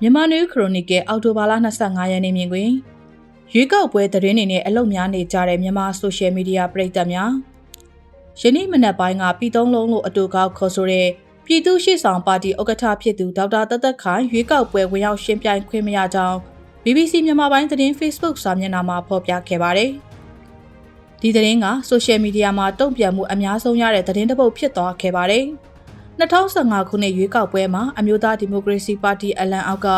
မြန်မာနွေခရိုနီကယ်အောက်တိုဘာလ25ရက်နေ့မြင်တွင်ရွေးကောက်ပွဲသတင်းတွေနဲ့အလုပ်များနေကြတဲ့မြန်မာဆိုရှယ်မီဒီယာပရိသတ်များယနေ့မနက်ပိုင်းကပြည်သုံးလုံးလို့အတူကောက်ခေါ်ဆိုတဲ့ပြည်သူ့ရှေ့ဆောင်ပါတီဥက္ကဋ္ဌဖြစ်သူဒေါက်တာတသက်ခိုင်ရွေးကောက်ပွဲဝင်ရောက်ရှင်းပြိုင်ခွင့်မရကြောင်း BBC မြန်မာပိုင်းသတင်း Facebook စာမျက်နှာမှာဖော်ပြခဲ့ပါတယ်။ဒီသတင်းကဆိုရှယ်မီဒီယာမှာတုံ့ပြန်မှုအများဆုံးရတဲ့သတင်းတစ်ပုဒ်ဖြစ်သွားခဲ့ပါတယ်။ 2015ခုနှစ်ရွေးကောက်ပွဲမှာအမျိုးသားဒီမိုကရေစီပါတီအလံအောက်က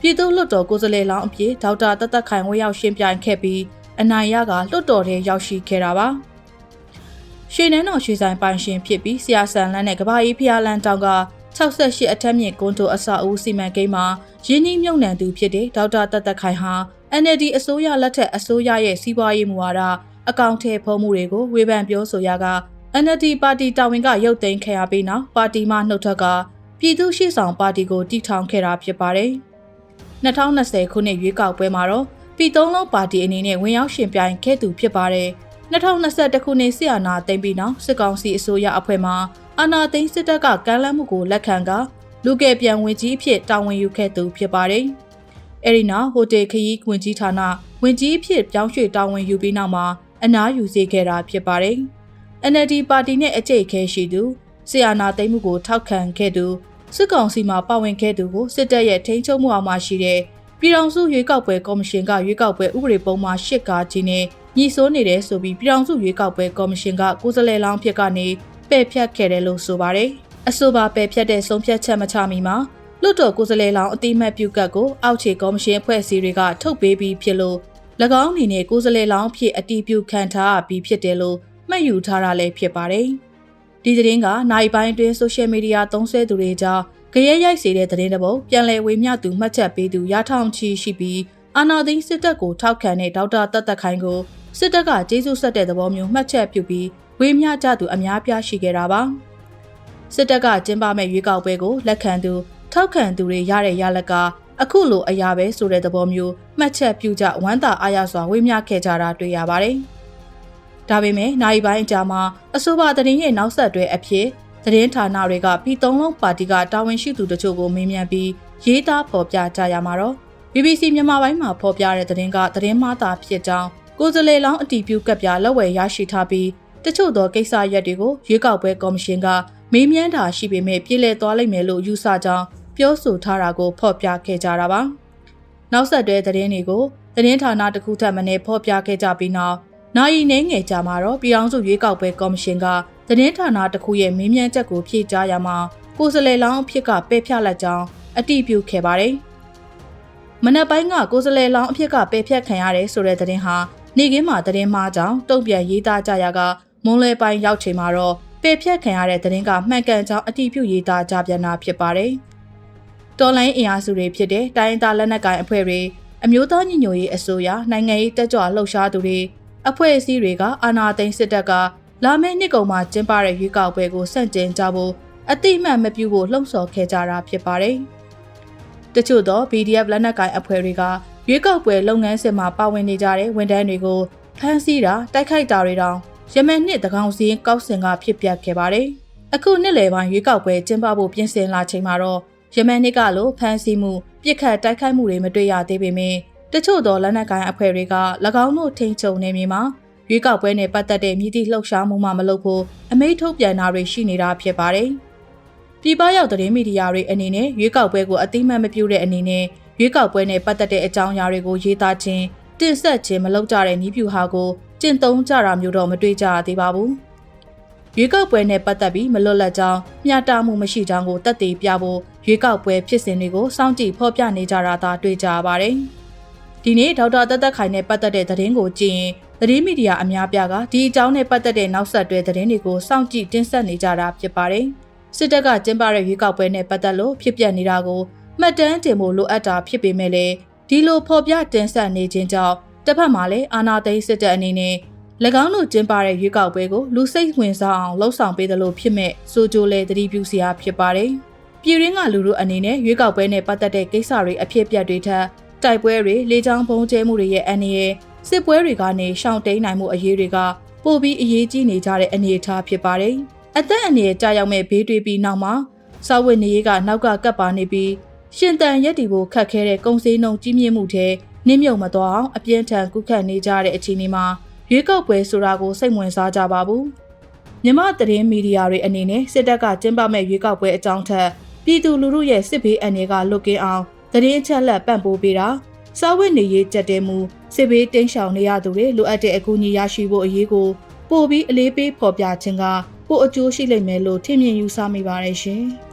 ပြည်သူ့လွှတ်တော်ကိုယ်စားလှယ်လောင်းအဖြစ်ဒေါက်တာတသက်ခိုင်ဝင်းရောက်ရှင်းပြိုင်ခဲ့ပြီးအနိုင်ရကလွှတ်တော်ထဲရောက်ရှိခဲ့တာပါ။ရွှေနန်းတော်ရွှေဆိုင်ပိုင်ရှင်ဖြစ်ပြီးဆရာဆန်လန်းနဲ့ကဘာကြီးဖျားလန်းတောင်က68အထက်မြင့်ကွန်တိုအဆောက်အဦစီမံကိန်းမှာရင်းနှီးမြှုပ်နှံသူဖြစ်တဲ့ဒေါက်တာတသက်ခိုင်ဟာ NLD အစိုးရလက်ထက်အစိုးရရဲ့စီးပွားရေးမူဝါဒအကောင့်ထဲဖုံးမှုတွေကိုဝေဖန်ပြောဆိုရက NLD ပါတီတာဝန်ကရုပ်သိမ်းခဲ့ရပြီးနောက်ပါတီမှနှုတ်ထွက်ကပြည်သူ့ရှေ့ဆောင်ပါတီကိုတည်ထောင်ခဲ့တာဖြစ်ပါတယ်။2020ခုနှစ်ရွေးကောက်ပွဲမှာတော့ပြည်သုံးလုံးပါတီအနေနဲ့ဝင်ရောက်ရှင်ပြိုင်ခဲ့သူဖြစ်ပါတယ်။2021ခုနှစ်ဆီယနာသိမ်းပြီးနောက်စစ်ကောင်စီအစိုးရအဖွဲ့မှအာဏာသိမ်းစစ်တပ်ကကမ်းလှမ်းမှုကိုလက်ခံကလူကယ်ပြန်ဝင်ကြီးအဖြစ်တာဝန်ယူခဲ့သူဖြစ်ပါတယ်။အဲဒီနောက်ဟိုတယ်ခရီးဝင်ကြီးဌာနဝင်ကြီးအဖြစ်ပြောင်းရွှေ့တာဝန်ယူပြီးနောက်မှာအနားယူစေခဲ့တာဖြစ်ပါတယ်။ NLD ပါတီနဲ့အကျိတ်ခဲရှိသူဆီယာနာသိမ်းမှုကိုထောက်ခံခဲ့သူစစ်ကောင်စီမှပါဝင်ခဲ့သူကိုစစ်တပ်ရဲ့ထိန်းချုပ်မှုအောက်မှာရှိတဲ့ပြည်ထောင်စုရွေးကောက်ပွဲကော်မရှင်ကရွေးကောက်ပွဲဥပဒေပုံမှာ၈ကားကြီးနဲ့ညီဆိုးနေတယ်ဆိုပြီးပြည်ထောင်စုရွေးကောက်ပွဲကော်မရှင်ကကိုယ်စားလှယ်လောင်းဖြစ်ကနေပယ်ဖြတ်ခဲ့တယ်လို့ဆိုပါတယ်။အဆိုပါပယ်ဖြတ်တဲ့ဆုံးဖြတ်ချက်မချမီမှာလွတ်တော်ကိုယ်စားလှယ်လောင်းအတိမတ်ပြုကတ်ကိုအောက်ခြေကော်မရှင်အဖွဲ့အစည်းတွေကထုတ်ပေးပြီးဖြစ်လို့၎င်းအနေနဲ့ကိုယ်စားလှယ်လောင်းဖြစ်အတီးပြုခံထားပြီးဖြစ်တယ်လို့ မှတ်ယူထားတာလည်းဖြစ်ပါတယ်။ဒီသတင်းကနိုင်ပိုင်းတွင်ဆိုရှယ်မီဒီယာသုံးစွဲသူတွေကြောင့်ကြရဲရိုက်စေတဲ့သတင်းတစ်ပုဒ်ပြန်လည်ဝေမျှသူမှတ်ချက်ပေးသူရထောင်ချီရှိပြီးအာနာသိန်းစစ်တပ်ကိုထောက်ခံတဲ့ဒေါက်တာတတ်သက်ခိုင်ကိုစစ်တပ်ကကျေးဇူးဆက်တဲ့သဘောမျိုးမှတ်ချက်ပြုပြီးဝေမျှကြသူအများပြားရှိခဲ့တာပါ။စစ်တပ်ကကျင်းပမဲ့ရွေးကောက်ပွဲကိုလက်ခံသူထောက်ခံသူတွေရတဲ့ရလကအခုလိုအရာပဲဆိုတဲ့သဘောမျိုးမှတ်ချက်ပြုကြဝမ်းသာအားရစွာဝေမျှခဲ့ကြတာတွေ့ရပါတယ်။ ဒါပေမဲ့နိုင်ပိုင်းအကြာမှာအဆိုပါသတင်းရဲ့နောက်ဆက်တွဲအဖြစ်သတင်းဌာနတွေကပြည်သုံးလုံးပါတီကတာဝန်ရှိသူတို့ကိုမေးမြန်းပြီးရေးသားဖော်ပြကြရမှာတော့ BBC မြန်မာပိုင်းမှာဖော်ပြတဲ့သတင်းကသတင်းမှားတာဖြစ်ကြောင်းကိုယ်စားလှယ်လောင်းအတီးပြုကပ်ပြလက်ဝယ်ရရှိထားပြီးတချို့သောကိစ္စရပ်တွေကိုရွေးကောက်ပွဲကော်မရှင်ကမေးမြန်းတာရှိပေမဲ့ပြည်လည်သွားလိမ့်မယ်လို့ယူဆကြောင်းပြောဆိုထားတာကိုဖော်ပြခဲ့ကြတာပါ။နောက်ဆက်တွဲသတင်းတွေကိုသတင်းဌာနတစ်ခုထပ်မံဖော်ပြခဲ့ကြပြီးနောက် နိုင်နေငယ်ကြမှာတော့ပြည်အောင်စုရွေးကောက်ပွဲကော်မရှင်ကသတင်းဌာနတစ်ခုရဲ့မေးမြန်းချက်ကိုဖြေကြားရမှာကိုယ်စလဲလောင်းအဖြစ်ကပယ်ဖြတ်လိုက်ကြောင်းအတိပြုခဲ့ပါတယ်။မနက်ပိုင်းကကိုယ်စလဲလောင်းအဖြစ်ကပယ်ဖြတ်ခံရတယ်ဆိုတဲ့သတင်းဟာနေကင်းမှာသတင်းမှားကြောင်းတုံ့ပြန်ရေးသားကြရကမွန်းလွဲပိုင်းရောက်ချိန်မှာတော့ပယ်ဖြတ်ခံရတဲ့သတင်းကမှန်ကန်ကြောင်းအတိပြုရေးသားကြပြန်တာဖြစ်ပါတယ်။တော်လိုင်းအင်အားစုတွေဖြစ်တဲ့တိုင်းဒေသလက်နက်ကိုင်အဖွဲ့တွေအမျိုးသားညီညွတ်ရေးအစိုးရနိုင်ငံရေးတက်ကြွလှုပ်ရှားသူတွေ အဖွဲ့အစည်းတွေကအာဏာသိမ်းစစ်တပ်ကလာမယ့်နှစ်ကုန်မှာကျင်းပတဲ့ရွေးကောက်ပွဲကိုဆန့်ကျင်ကြဖို့အတိအမှန်မပြုဖို့လှုံ့ဆော်ခဲ့ကြတာဖြစ်ပါတယ်။တချို့သော PDF လက်နက်ကိုင်အဖွဲ့တွေကရွေးကောက်ပွဲလုပ်ငန်းစဉ်မှာပါဝင်နေကြတဲ့ဝန်ထမ်းတွေကိုဖမ်းဆီးတာတိုက်ခိုက်တာတွေတောင်ယမန်နှစ်တကောင်စီကောက်စင်ကဖြစ်ပျက်ခဲ့ပါတယ်။အခုနှစ်လယ်ပိုင်းရွေးကောက်ပွဲကျင်းပဖို့ပြင်ဆင်လာချိန်မှာတော့ယမန်နှစ်ကလိုဖမ်းဆီးမှုပြစ်ခတ်တိုက်ခိုက်မှုတွေမတွေ့ရသေးပေမယ့် တချို့သောလက်နက်ကိုင်အဖွဲ့တွေက၎င်းတို့ထိန်းချုပ်နေမြေမှာရွေးကောက်ပွဲနဲ့ပတ်သက်တဲ့မြည်သည့်လှုပ်ရှားမှုမှမလုပ်ဖို့အမိန့်ထုတ်ပြန်တာတွေရှိနေတာဖြစ်ပါတယ်။ပြည်ပရောက်သတင်းမီဒီယာတွေအနေနဲ့ရွေးကောက်ပွဲကိုအတိမတ်မပြုတဲ့အနေနဲ့ရွေးကောက်ပွဲနဲ့ပတ်သက်တဲ့အကြောင်းအရာတွေကိုရေးသားခြင်းတင်ဆက်ခြင်းမလုပ်ကြတဲ့နည်းဗျူဟာကိုကျင့်သုံးကြတာမျိုးတော့မတွေ့ကြရသေးပါဘူး။ရွေးကောက်ပွဲနဲ့ပတ်သက်ပြီးမလွတ်လပ်ကြောင်းမျှတမှုမရှိကြောင်းကိုတက်တည်ပြဖို့ရွေးကောက်ပွဲဖြစ်စဉ်တွေကိုစောင့်ကြည့်ဖော်ပြနေကြတာသာတွေ့ကြရပါတယ်။ ဒီနေ့ဒေါက်တာတက်တက်ခိုင်နဲ့ပတ်သက်တဲ့သတင်းကိုကြည့်ရင်သတင်းမီဒီယာအများပြားကဒီအကြောင်းနဲ့ပတ်သက်တဲ့နောက်ဆက်တွဲသတင်းတွေကိုစောင့်ကြည့်တင်ဆက်နေကြတာဖြစ်ပါတယ်။စစ်တပ်ကကျင်းပတဲ့ရွေးကောက်ပွဲနဲ့ပတ်သက်လို့ဖြစ်ပျက်နေတာကိုမှတ်တမ်းတင်ဖို့လိုအပ်တာဖြစ်ပေမဲ့လည်းဒီလိုဖော်ပြတင်ဆက်နေခြင်းကြောင့်တစ်ဖက်မှာလည်းအာဏာသိမ်းစစ်တပ်အနေနဲ့၎င်းတို့ကျင်းပတဲ့ရွေးကောက်ပွဲကိုလူစိတ်ဝင်စားအောင်လှုံ့ဆော်ပေးသလိုဖြစ်မဲ့ဆိုကြိုလဲသတိပြုစရာဖြစ်ပါတယ်။ပြည်ရင်းကလူတို့အနေနဲ့ရွေးကောက်ပွဲနဲ့ပတ်သက်တဲ့ကိစ္စတွေအဖြစ်အပျက်တွေထက် တိုက်ပွဲတွေလေကြောင်းပုံကျဲမှုတွေရဲ့အန္တရာယ်စစ်ပွဲတွေကနေရှောင်တိန်နိုင်မှုအရေးတွေကပိုပြီးအရေးကြီးနေကြတဲ့အနေအထားဖြစ်ပါတယ်။အသက်အန္တရာယ်ကြာရောက်မဲ့ဘေးတွေပြီးနောက်မှာစာဝတ်နေရေးကနောက်ကကပ်ပါနေပြီးရှင်တန်ရက်တီဖို့ခတ်ခဲတဲ့ကုံစည်းနှုံကြီးမြင့်မှုထဲနင်းမြုံမသွားအောင်အပြင်းထန်ကုခတ်နေကြတဲ့အခြေအနေမှာရွေးကောက်ပွဲဆိုတာကိုစိတ်ဝင်စားကြပါဘူးမြမသတင်းမီဒီယာတွေအနေနဲ့စစ်တပ်ကကျင်းပမဲ့ရွေးကောက်ပွဲအကြောင်းထက်ပြည်သူလူထုရဲ့စစ်ဘေးအန္တရာယ်ကလွတ်ကင်းအောင် သတင်းအချက်အလက်ပံ့ပိုးပေးတာစားဝတ်နေရေးကြက်တဲမှုစစ်ဘေးတင်းရှောင်နေရသူတွေလိုအပ်တဲ့အကူအညီရရှိဖို့အရေးကိုပို့ပြီးအလေးပေးဖော်ပြခြင်းကပို့အကျိုးရှိလိမ့်မယ်လို့ထင်မြင်ယူဆမိပါတယ်ရှင်။